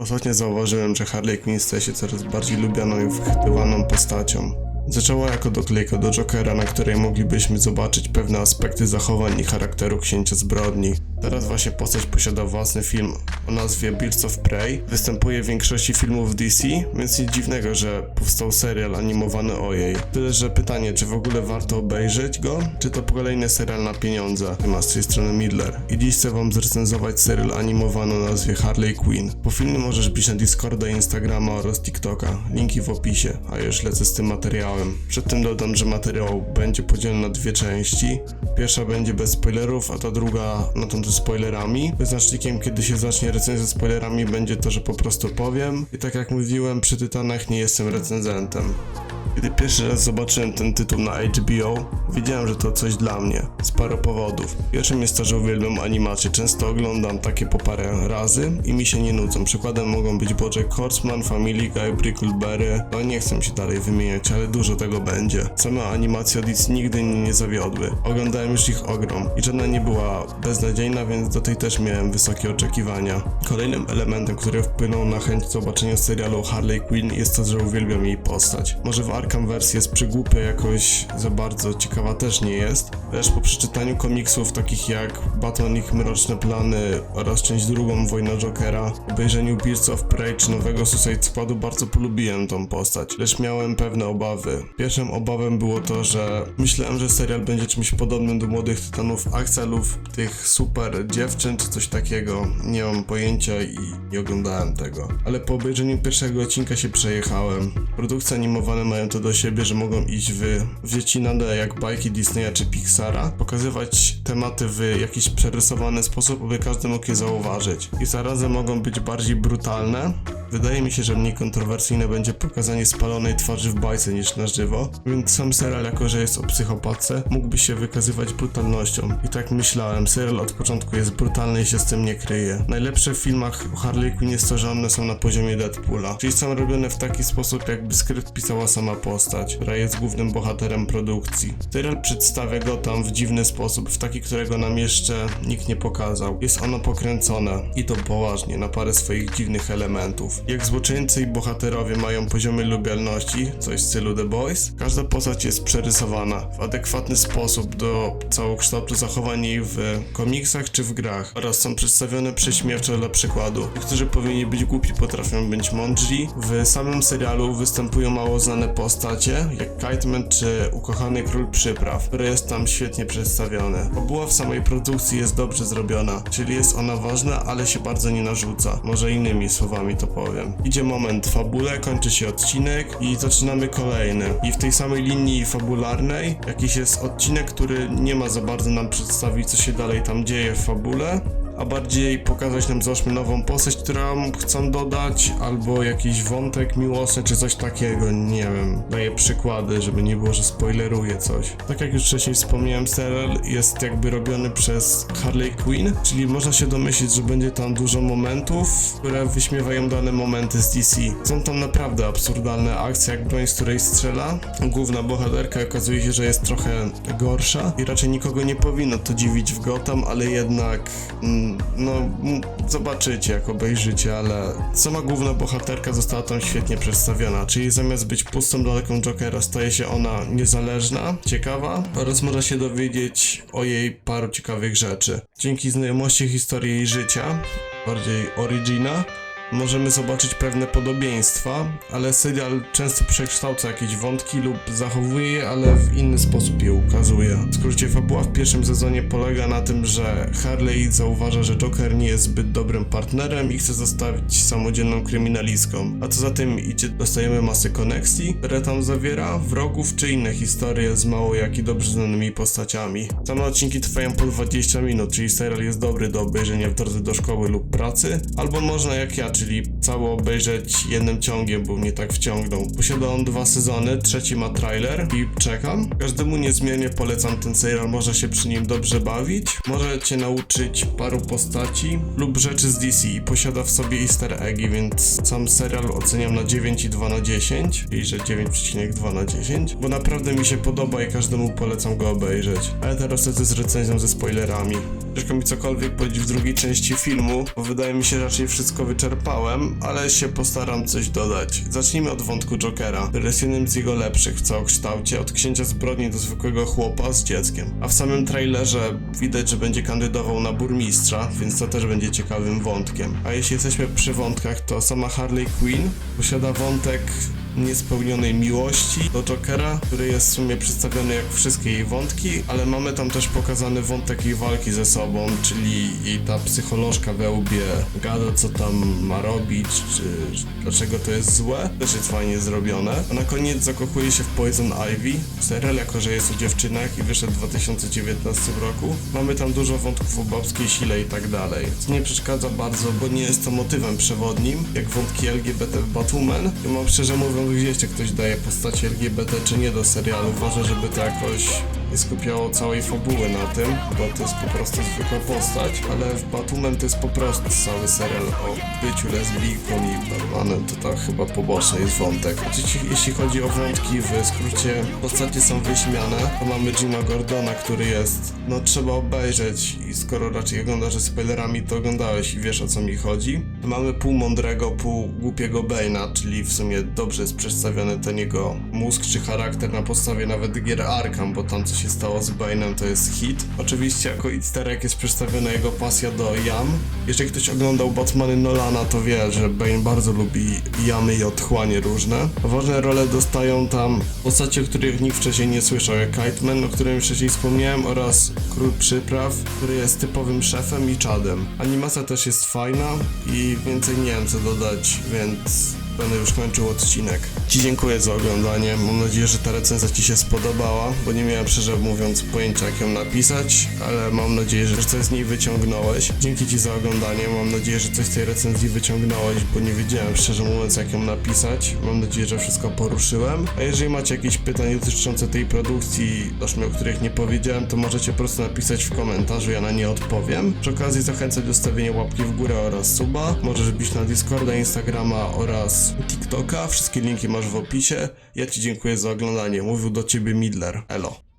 Ostatnio zauważyłem, że Harley Quinn staje się coraz bardziej lubianą i wychwytywaną postacią. Zaczęła jako doklejka do Jokera, na której moglibyśmy zobaczyć pewne aspekty zachowań i charakteru księcia zbrodni. Teraz właśnie postać posiada własny film o nazwie Birds of Prey. Występuje w większości filmów DC, więc nic dziwnego, że powstał serial animowany o jej. Tyle, że pytanie, czy w ogóle warto obejrzeć go, czy to kolejny serial na pieniądze. Ma z tej strony Midler. I dziś chcę wam zrecenzować serial animowany o nazwie Harley Quinn. Po filmie możesz bić na Discorda, Instagrama oraz TikToka. Linki w opisie, a już lecę z tym materiałem. Przed tym dodam, że materiał będzie podzielony na dwie części. Pierwsza będzie bez spoilerów, a ta druga to ze spoilerami. Wyznacznikiem, kiedy się zacznie recenzja ze spoilerami, będzie to, że po prostu powiem. I tak jak mówiłem, przy Tytanach nie jestem recenzentem. Kiedy pierwszy raz zobaczyłem ten tytuł na HBO, wiedziałem, że to coś dla mnie. Z paru powodów. Pierwszym jest to, że uwielbiam animacje. Często oglądam takie po parę razy i mi się nie nudzą. Przykładem mogą być Bojack Horseman, Family Guy, Brickleberry. No nie chcę się dalej wymieniać, ale dużo tego będzie. Same animacje od DC nigdy nie zawiodły. Oglądałem już ich ogrom i żadna nie była beznadziejna, więc do tej też miałem wysokie oczekiwania. Kolejnym elementem, który wpłynął na chęć zobaczenia serialu Harley Quinn jest to, że uwielbiam jej postać. Może w Arkham wersja jest przygłupia jakoś za bardzo ciekawa też nie jest, lecz po przeczytaniu komiksów takich jak Batman ich mroczne plany oraz część drugą Wojna Jokera, obejrzeniu Birds of Prey czy nowego Suicide Squadu bardzo polubiłem tą postać, lecz miałem pewne obawy. Pierwszym obawem było to, że myślałem, że serial będzie czymś podobnym do Młodych Tytanów Axelów, tych super dziewczyn czy coś takiego. Nie mam pojęcia i nie oglądałem tego. Ale po obejrzeniu pierwszego odcinka się przejechałem. Produkcje animowane mają to do siebie, że mogą iść w wiecinane jak bajki Disneya czy Pixara, pokazywać tematy w jakiś przerysowany sposób, aby każdy mógł je zauważyć. I zarazem mogą być bardziej brutalne. Wydaje mi się, że mniej kontrowersyjne będzie pokazanie spalonej twarzy w bajce niż na żywo, więc sam serial, jako że jest o psychopatce, mógłby się wykazywać brutalnością. I tak myślałem, serial od początku jest brutalny i się z tym nie kryje. Najlepsze w filmach o Harley Quinn jest to, że one są na poziomie Deadpoola, czyli są robione w taki sposób, jakby skrypt pisała sama postać, która jest głównym bohaterem produkcji. Serial przedstawia go tam w dziwny sposób, w taki, którego nam jeszcze nikt nie pokazał. Jest ono pokręcone i to poważnie, na parę swoich dziwnych elementów. Jak złoczyńcy i bohaterowie mają poziomy lubialności, coś w stylu The Boys, każda postać jest przerysowana w adekwatny sposób do całokształtu zachowań jej w komiksach czy w grach oraz są przedstawione prześmiewczo dla przykładu. Ci, którzy powinni być głupi potrafią być mądrzy. W samym serialu występują mało znane postacie, jak Kiteman czy Ukochany Król Przypraw, który jest tam świetnie przedstawiony. Fabuła w samej produkcji jest dobrze zrobiona, czyli jest ona ważna, ale się bardzo nie narzuca. Może innymi słowami to powiem. Idzie moment w fabule, kończy się odcinek i zaczynamy kolejny. I w tej samej linii fabularnej jakiś jest odcinek, który nie ma za bardzo nam przedstawić, co się dalej tam dzieje w fabule, a bardziej pokazać nam załóżmy nową postać, którą chcą dodać, albo jakiś wątek miłosny, czy coś takiego, nie wiem. Daję przykłady, żeby nie było, że spoileruję coś. Tak jak już wcześniej wspomniałem, serial jest jakby robiony przez Harley Quinn, czyli można się domyślić, że będzie tam dużo momentów, które wyśmiewają dane momenty z DC. Są tam naprawdę absurdalne akcje, jak broń, z której strzela. Główna bohaterka okazuje się, że jest trochę gorsza i raczej nikogo nie powinno to dziwić w Gotham, ale jednak mm, no zobaczycie jak obejrzycie, ale sama główna bohaterka została tam świetnie przedstawiona, czyli zamiast być pustą daleką Jokera staje się ona niezależna, ciekawa oraz można się dowiedzieć o jej paru ciekawych rzeczy. Dzięki znajomości historii jej życia, bardziej origina, możemy zobaczyć pewne podobieństwa, ale serial często przekształca jakieś wątki lub zachowuje je, ale w inny sposób je ukazuje. W skrócie fabuła w pierwszym sezonie polega na tym, że Harley zauważa, że Joker nie jest zbyt dobrym partnerem i chce zostawić samodzielną kryminalistką. A co za tym idzie, dostajemy masę koneksji, które tam zawiera, wrogów czy inne historie z mało jak i dobrze znanymi postaciami. Same odcinki trwają po 20 minut, czyli serial jest dobry do obejrzenia w drodze do szkoły lub pracy, albo można jak ja, czyli cały obejrzeć jednym ciągiem, bo mnie tak wciągnął. Posiada on dwa sezony, trzeci ma trailer i czekam. Każdemu niezmiernie polecam ten serial, można się przy nim dobrze bawić, może cię nauczyć paru postaci lub rzeczy z DC posiada w sobie easter eggi, więc sam serial oceniam na 9,2 na 10, czyli że 9,2 na 10, bo naprawdę mi się podoba i każdemu polecam go obejrzeć. Ale teraz lecę z recenzją ze spoilerami. Ciężko mi cokolwiek powiedzieć w drugiej części filmu, bo wydaje mi się raczej wszystko wyczerpane ale się postaram coś dodać. Zacznijmy od wątku Jokera, który jest jednym z jego lepszych w całokształcie, od księcia zbrodni do zwykłego chłopa z dzieckiem. A w samym trailerze widać, że będzie kandydował na burmistrza, więc to też będzie ciekawym wątkiem. A jeśli jesteśmy przy wątkach, to sama Harley Quinn posiada wątek niespełnionej miłości do Jokera, który jest w sumie przedstawiony jak wszystkie jej wątki, ale mamy tam też pokazany wątek jej walki ze sobą, czyli jej ta psycholożka we łbie gada co tam ma robić, czy dlaczego to jest złe, też jest fajnie zrobione. A na koniec zakochuje się w Poison Ivy, serial jako, że jest o dziewczynach i wyszedł w 2019 roku. Mamy tam dużo wątków o babskiej sile i tak dalej, co nie przeszkadza bardzo, bo nie jest to motywem przewodnim, jak wątki LGBT w Batwoman. I mam szczerze mówiąc gdzieś, czy ktoś daje postaci LGBT czy nie do serialu. Ważne, żeby to jakoś nie skupiało całej fabuły na tym, bo to jest po prostu zwykła postać, ale w Batwoman to jest po prostu cały serial o byciu lesbijką i Batmanem, to tak chyba poboczny jest wątek. Jeśli, jeśli chodzi o wątki, w skrócie postacie są wyśmiane, to mamy Jima Gordona, który jest, no trzeba obejrzeć i skoro raczej oglądasz ze spoilerami, to oglądałeś i wiesz o co mi chodzi. Mamy pół mądrego, pół głupiego Bane'a, czyli w sumie dobrze jest przedstawiony ten jego mózg czy charakter na podstawie nawet gier Arkham, bo tam co się stało z Bane'em to jest hit. Oczywiście jako easter egg jest przedstawiona jego pasja do jam. Jeżeli ktoś oglądał Batmany Nolana, to wie, że Bane bardzo lubi jamy i otchłanie różne. Ważne role dostają tam postacie, o których nikt wcześniej nie słyszał, jak Kiteman, o którym wcześniej wspomniałem, oraz Król Przypraw, który jest typowym szefem i czadem. Animacja też jest fajna i więcej nie wiem co dodać, więc będę już kończył odcinek. Ci dziękuję za oglądanie. Mam nadzieję, że ta recenzja Ci się spodobała, bo nie miałem szczerze mówiąc pojęcia jak ją napisać, ale mam nadzieję, że coś z niej wyciągnąłeś. Dzięki Ci za oglądanie. Mam nadzieję, że coś z tej recenzji wyciągnąłeś, bo nie wiedziałem szczerze mówiąc jak ją napisać. Mam nadzieję, że wszystko poruszyłem. A jeżeli macie jakieś pytania dotyczące tej produkcji, o których nie powiedziałem, to możecie po prostu napisać w komentarzu, ja na nie odpowiem. Przy okazji zachęcam do stawienia łapki w górę oraz suba. Możesz bić na Discorda, Instagrama oraz TikToka. Wszystkie linki masz w opisie. Ja Ci dziękuję za oglądanie. Mówił do Ciebie Midler. Elo.